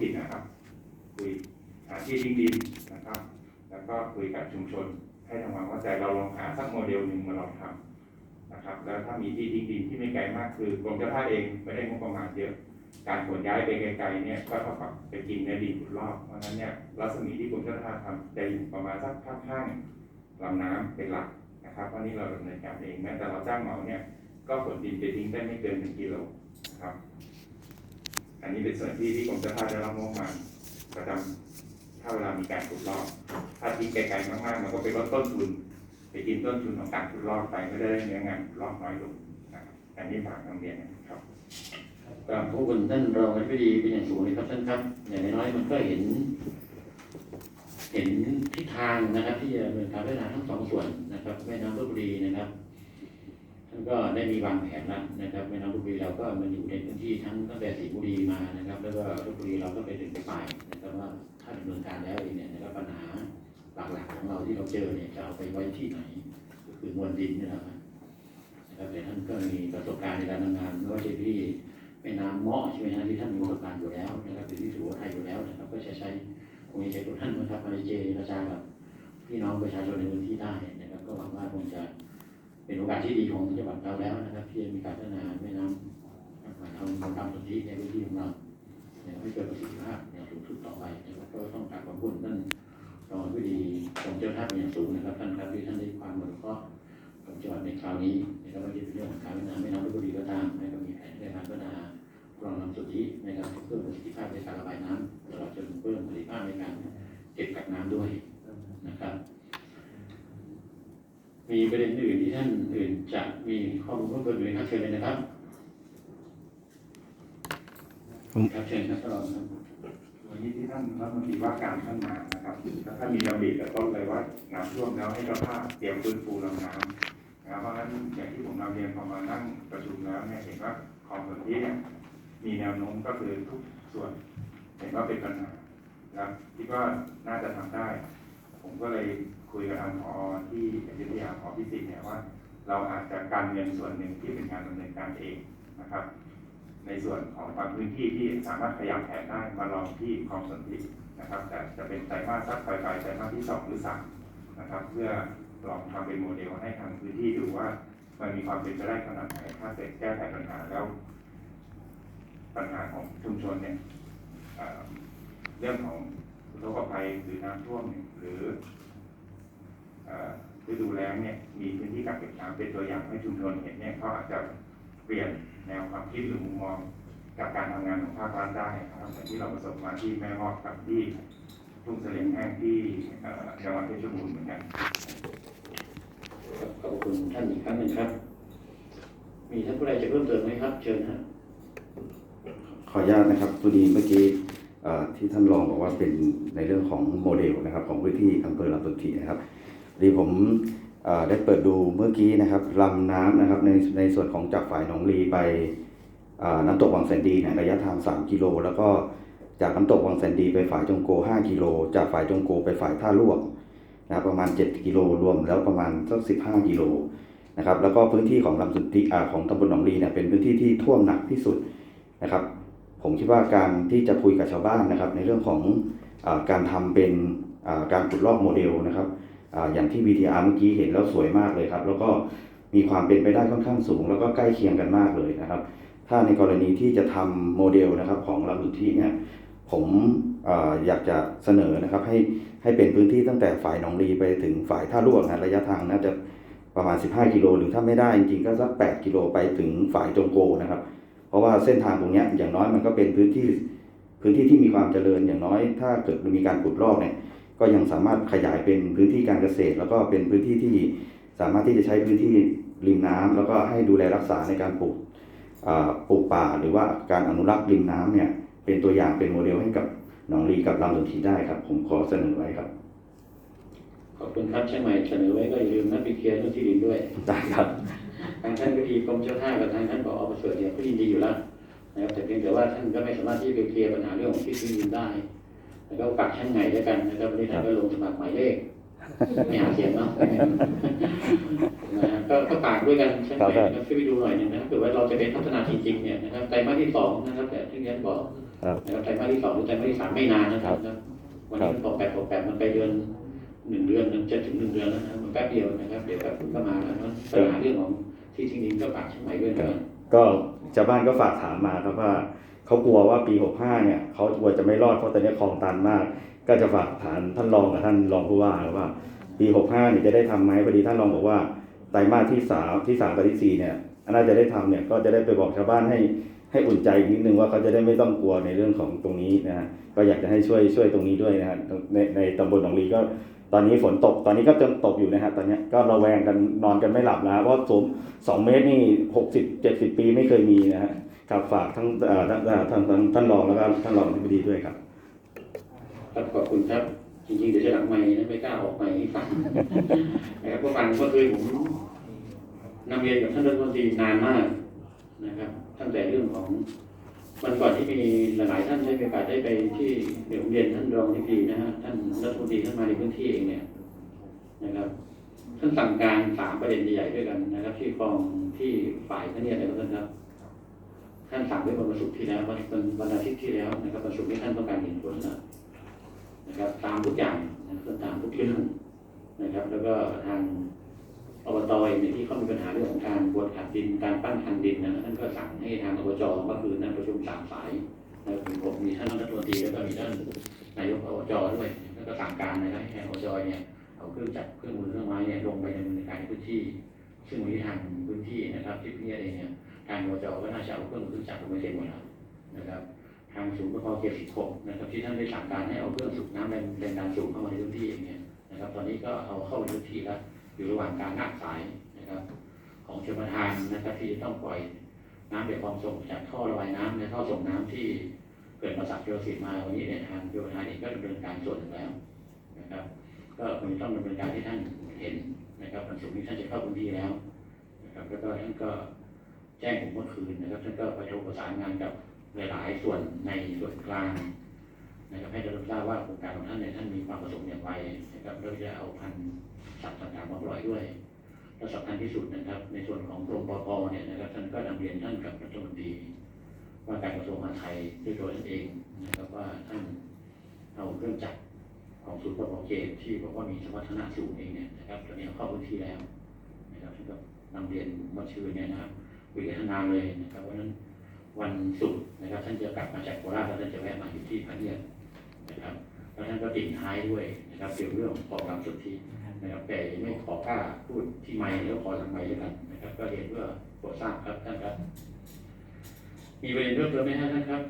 ถิ่นนะครับ คุยหาที่ทิ้งดินนะครับ แล้วก็คุยกับชุมชน ให้ทำความเข้าใจเราลองหาสักโมเดลหนึ่งมาลองทำนะครับ แล้วถ้ามีที่ทิ้งดินที่ไม่ไกลมากคือกรมเจ้าท่าเองไม่ได้งบประมาณเยอะการขนย้ายไปไกลๆเนี่ยก็เท่ากับไปกินในดินขุดรอบเพราะฉะนั้นเนี่ยรัศมีที่กรมเจ้าท่าทำจะอยู่ประมาณสักข้างๆลำน้ำเป็นหลักนะครับเพราะนี่เราดำเนินการเองแม้แต่เราจ้างเหมาเนี่ยก็ขนดินไปทิ้งได้ไม่เกินหนึ่งกิโลนะครับ อันนี้เป็นส่วนที่ที่กรมเจ้าท่าได้รับงบประมาณประจำถ้าเวลามีการขุดรอบถ้าทิ้งไกลๆมากๆมันก็ไปลดต้นทุนไปกินต้นทุนของการขุดรอบไปไม่ได้เนื้องานขุดรอบน้อยลงนะครับอันนี้ฝากโรงเรียนนะครับกราบขอบคุณท่านรองอธิบดีเป็นอย่างสูงเลยครับท่านครับ อย่างน้อยๆมันก็เห็น เห็นทิศทางนะครับ ที่จะดำเนินการพัฒนาทั้งสองส่วนนะครับแม่น้ำลบบุรีนะครับ ท่านก็ได้มีวางแผนแล้วนะครับแม่น้ำลบบุรีเราก็มันอยู่ในพื้นที่ทั้งตั้งแต่สีบุรีมานะครับ แล้วก็ลบบุรีเราก็ไปถึงไปปลายนะครับว่าถ้าดำเนินการแล้วเองเนี่ยนะครับปัญหาหลักๆของเราที่เราเจอเนี่ยจะเอาไปไว้ที่ไหนก็คือมวลดินนี่แหละครับนะครับแต่ท่านก็มีประสบการณ์ในการทำงานไม่ว่าจะที่แม่น้ำเมาะใช่ไหมฮะที่ท่านมีประสบการณ์อยู่แล้วนะครับหรือที่สุโขทัยอยู่แล้วนะครับก็จะใช้คงจะใช้ตัวท่านนะครับมาเจรจากับพี่น้องประชาชนในพื้นที่ได้นะครับก็หวังว่าคงจะ เป็นโอกาสที่ดีของจังหวัดเราแล้วนะครับที่จะมีการพัฒนาแม่น้ำนะครับเอาทำตามสนธิในพื้นที่ของเรานะครับให้เกิดประสิทธิภาพอย่างสูงสุดต่อไปนะครับก็ต้องกราบขอบคุณท่านรองผู้ดีกรมเจ้าท่าเป็นอย่างสูงนะครับท่านครับที่ท่านได้ความอนุเคราะห์กับจังหวัดในคราวนี้นะครับไม่ว่าจะเป็นเรื่องของการพัฒนาแม่น้ำลพบุรีก็ตามนะครับมีแผนในการพัฒนารองน้ำสุทธิในการเพิ่มประสิทธิภาพในการระบายน้ำตลอดจนเพิ่มประสิทธิภาพในการเก็บกักน้ำด้วยนะครับ มีประเด็นอื่นที่ท่านอื่นจะมีข้อมูลเพิ่มเติมอยู่ไหมครับเชิญเลยนะครับผมครับเชิญครับท่านรองครับวันนี้ที่ท่านรัฐมนตรีว่าการท่านมานะครับแล้วท่านมีดำริแต่ต้นเลยว่าน้ำท่วมแล้วให้เจ้าท่าเตรียมฟื้นฟูลำน้ำนะครับเพราะฉะนั้นอย่างที่ผมนำเรียนพอมานั่งประชุมแล้วเนี่ยเห็นว่าของส่วนที่เนี่ยมีแนวโน้มก็คือทุกส่วนเห็นว่าเป็นปัญหานะครับคิดว่าน่าจะทำได้ ผมก็เลย คุยกับทางพอที่อยุธยาพอพิสิทธิ์เนี่ยว่า เราอาจจะการเงินส่วนหนึ่งที่เป็นการดำเนินการเองนะครับ ในส่วนของบางพื้นที่ที่สามารถขยับแผนได้มาลองที่คลองสนธินะครับ แต่จะเป็นไตรมาสสักปลายๆไตรมาสที่สองหรือสามนะครับ เพื่อลองทำเป็นโมเดลให้ทางพื้นที่ดูว่ามันมีความเป็นไปได้ขนาดไหนถ้าเสร็จแก้ไขปัญหาแล้ว ปัญหาของชุมชนเนี่ยเเรื่องของอุทกภัยหรือน้ำท่วมหรือ ฤดูแล้งเนี่ยมีพื้นที่กักเก็บน้ำเป็นตัวอย่างให้ชุมชนเห็นเนี่ยเขาอาจจะเปลี่ยนแนวความคิดหรือมุมมองกับการทำงานของภาครัฐได้นะครับอย่างที่เราประสบมาที่แม่มอกกับที่ทุ่งเสลียงแห้งที่เอ่อจังหวัดเพชรบูรณ์เหมือนกันครับขอบคุณท่านอีกครั้งหนึ่งครับ มีท่านผู้ใดจะเพิ่มเติมไหมครับ เชิญครับขออนุญาตนะครับพอดีเมื่อกี้เอ่อที่ท่านรองบอกว่าเป็นในเรื่องของโมเดลนะครับ ของพื้นที่อำเภอลำตุทีนะครับพอ ดีผมได้เปิดดูเมื่อกี้นะครับลำน้ำนะครับในในส่วนของจากฝ่ายหนองลีไปน้ำตกวังแสนดีเนี่ยระยะทาง 3 กิโล แล้วก็จากน้ำตกวังแสนดีไปฝ่ายจงโก 5 กิโล จากฝ่ายจงโกไปฝ่ายท่าลวกนะครับประมาณ 7 กิโลรวมแล้วประมาณสัก15 กิโลนะครับแล้วก็พื้นที่ของลำสุทธิอาของตำบลหนองลีเนี่ยเป็นพื้นที่ที่ท่วมหนักที่สุดนะครับ ผมคิดว่าการที่จะคุยกับชาวบ้านนะครับ ในเรื่องของอการทำเป็นการขุดลอกโมเดลนะครับ อย่างที่ VTR เมื่อกี้เห็นแล้วสวยมากเลยครับ แล้วก็มีความเป็นไปได้ค่อนข้างสูง แล้วก็ใกล้เคียงกันมากเลยนะครับ ถ้าในกรณีที่จะทำโมเดลนะครับของลำดุที่เนี่ยผมออยากจะเสนอนะครับให้ให้เป็นพื้นที่ตั้งแต่ฝ่ายหนองรีไปถึงฝ่ายท่าลวกนะระยะทางน่าจะประมาณ 15 กิโลหรือถ้าไม่ได้จริงๆก็สัก 8 กิโลไปถึงฝ่ายจงโกนะครับ เพราะว่าเส้นทางตรงนี้อย่างน้อยมันก็เป็นพื้นที่พื้นที่ที่มีความเจริญอย่างน้อย ถ้าเกิดมีการขุดลอกเนี่ย ก็ยังสามารถขยายเป็นพื้นที่การเกษตร แล้วก็เป็นพื้นที่ที่สามารถที่จะใช้พื้นที่ริมน้ำแล้วก็ให้ดูแลรักษาในการปลูกอ่าปลูกป่า หรือว่าการอนุรักษ์ริมน้ำเนี่ยเป็นตัวอย่างเป็นโมเดลให้กับหนองลีกับลำสนทีได้ครับ ผมขอเสนอไว้ครับ ขอบคุณครับเชียงใหม่เสนอไว้ก็อย่าลืมนัดไปเคลียร์เรื่องที่ดินด้วยได้ครับทางท่านก็ดีกรมเจ้าท่ากับทางท่านผอประเสริฐเนี่ยก็ยินดีอยู่แล้วนะครับแต่เพียงแต่ว่าท่านก็ไม่สามารถที่จะไปเคลียร์ปัญหาเรื่องของที่ดินได้ แล้วก็ฝากช่างไงด้วยกันนะครับวันนี้ท่านก็ลงสมัครหมายเลขไม่หาเสียงเนาะนะฮะก็ก็ฝากด้วยกันช่างไงนะครับช่วยไปดูหน่อยหนึงนะถ้าเกิดว่าเราจะเป็นพัฒนาจริงๆเนี่ยนะครับไตรมาสที่สองนะครับแต่ที่เรียนบอกครับนะครับไตรมาสที่สองหรือไตรมาสที่สามไม่นานนะครับวันนี้มันตกแปดตกแปดมันไปเดือนหนึ่งเดือนจะถึงหนึ่งเดือนแล้วนะครับมันแป๊บเดียวนะครับเดี๋ยวแป๊บก็มาแล้วนะปัญหาเรื่องของที่ทิ้งดินก็ปากเชียงใหม่ด้วยนะครับก็ชาวบ้านก็ฝากถามมาครับว่า เขากลัวว่าปี 65 เนี่ยเขากลัวจะไม่รอดเพราะตอนนี้คลองตันมาก ก็จะฝากถามท่านรองกับท่านรองผู้ว่าว่า ปี 65 เนี่ยจะได้ทำไหมพอดีท่านรองบอกว่าไตรมาสที่สามที่สามกับที่สี่เนี่ยน่าจะได้ทำเนี่ยก็จะได้ไปบอกชาวบ้านให้ให้อุ่นใจนิดนึงว่าเขาจะได้ไม่ต้องกลัวในเรื่องของตรงนี้นะฮะก็อยากจะให้ช่วยช่วยตรงนี้ด้วยนะฮะในในตำบลหนองลีก็ตอนนี้ฝนตกตอนนี้ก็จะตกอยู่นะฮะตอนนี้ก็ระแวงกันนอนกันไม่หลับนะเพราะสูงสองเมตรนี่หกสิบเจ็ดสิบปีไม่เคยมีนะฮะ ครับฝากทั้งท่านท่านท่านรองแล้วก็ท่านรองที่ปดีด้วยครับครับขอบคุณครับจริงๆเดี๋ยวจะหลังไม้นะไม่กล้าออกไม้ให้ฟังนะครับเพราะฟังเมื่อคืนผมนำเรียนกับท่านรัฐมนตรีนานมากนะครับ ตั้งแต่เรื่องของวันก่อนที่มีหลายๆท่านได้มีโอกาสได้ไปที่เดี๋ยวผมเรียนท่านรองที่ดีนะฮะท่านรัฐมนตรีท่านมาในพื้นที่เองเนี่ยนะครับท่านสั่งการสามประเด็นใหญ่ๆด้วยกันนะครับ ที่กองที่ฝ่ายท่านเนี่ยนะครับท่านครับ ท่านสั่งไว้วันศุกร์ที่แล้ววันวันวันอาทิตย์ที่แล้วนะครับวันศุกร์นี้ท่านต้องการเห็นผลนะนะครับ ตามทุกอย่างนะครับตามทุกเรื่องนะครับ แล้วก็ทางอบตเองเนี่ยที่เขามีปัญหาเรื่องของการบดขัดดินการปั้นคันดินนะท่านก็สั่งให้ทางอบจก็คือนั่งประชุมสามสายนะครับมีผมมีท่านรัฐมนตรีแล้วก็มีท่านนายกอบจด้วยแล้วก็สั่งการนะครับให้ทางอบจเนี่ยเอาเครื่องจักรเครื่องมือเครื่องไม้เนี่ยลงไปดำเนินการในพื้นที่ ซึ่งวันนี้ทางพื้นที่นะครับที่พี่เองเนี่ย ทางอบจก็น่าจะเอาเครื่องมือเครื่อจักรลงไปเสร็จหมดแล้วนะครับ ทางศูนย์ประกอบเขตสิบหกนะครับที่ท่านได้สั่งการให้เอาเครื่องสูบน้ำแรงแรงดันสูงเข้ามาในพื้นที่เองเนี่ยนะครับ ตอนนี้ก็เอาเข้าในพื้นที่แล้วอยู่ระหว่างการลากสายนะครับ ของชลประทานนะครับที่ต้องปล่อยน้ำเดี๋ยวความส่งจากท่อระบายน้ำในท่อส่งน้ำที่เกิดมาจากเจลสิมาวันนี้เนี่ยทางชลประทานเองก็ดำเนินการส่วนหนึ่งแล้วนะครับ ก็คงต้องดำเนินการที่ท่านเห็นนะครับวันศุกร์นี้ท่านจะเข้าพื้นที่แล้วนะครับแล้วก็ท่านก็ แจ้งผมเมื่อคืนนะครับท่านก็ไปรประสานงานกับหลายๆส่วนในส่วนกลางนะครับให้ได้รับทราบว่าโครงการของท่านเนี่ยท่านมีความประสงค์อย่างไรนะครับเราจะเอาพันธุ์สัตว์ต่างๆมาปล่อยด้วยและสำคัญที่สุดนะครับ ในส่วนของกรมปภเนี่ยนะครับท่านก็นำเรียนท่านกับรัฐมนตรีว่าการกระทรวงมหาดไทยด้วยตัวท่านเองนะครับว่าท่านเอาเครื่องจักรของศูนย์ปภเขตที่บอกว่ามีสมรรถนะสูงเองเนี่ยนะครับตอนนี้เข้าพื้นที่แล้วนะครับท่านก็นำเรียนมื่อชื่อเนี่ยนะครับ คุยกับท่านนานเลยนะครับวันนั้นวันศุกร์นะครับ ท่านจะกลับมาจากโคราชแล้วท่านจะแวะมาอยู่ที่พระเนียนะครับแล้วท่านก็ติ่งท้ายด้วยนะครับเกี่ยวเรื่องของความสุทธินะครับแต่ไม่ขอกล้าพูดที่ไม่แล้วขอทำไมด้วยกันนะครับ ก็เห็นเพื่อโปรดทราบครับท่านครับ มีประเด็นเพิ่มเติมไหมฮะท่านครับ